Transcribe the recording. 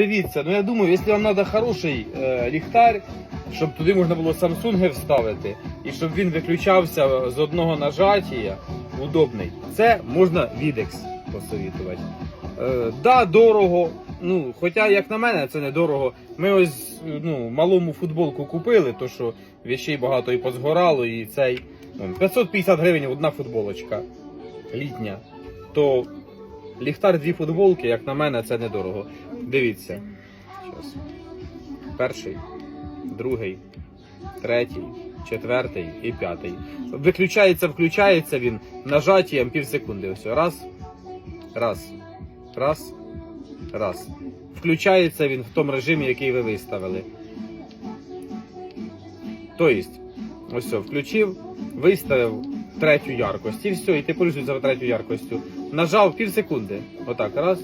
Дивіться, ну я думаю, якщо вам треба хороший е, ліхтар, щоб туди можна було Samsung вставити, і щоб він виключався з одного нажаття, удобний, це можна Videx посовітувати. Е, да, дорого. Ну, хоча, як на мене, це не дорого. Ми ось ну, малому футболку купили, то що вещей багато і позгорало, і цей. ну, 550 гривень одна футболочка літня. То ліхтар дві футболки, як на мене, це недорого. Дивіться. Щас. Перший, другий, третій, четвертий і п'ятий. Виключається, включається він нажаттям пів секунди. Ось. Раз, раз, раз, раз. Включається він в тому режимі, який ви виставили. Тобто, ось включив, виставив третю яркость і все, і ти пользуєшся третю яркостю. Нажав пів секунди. Отак, раз,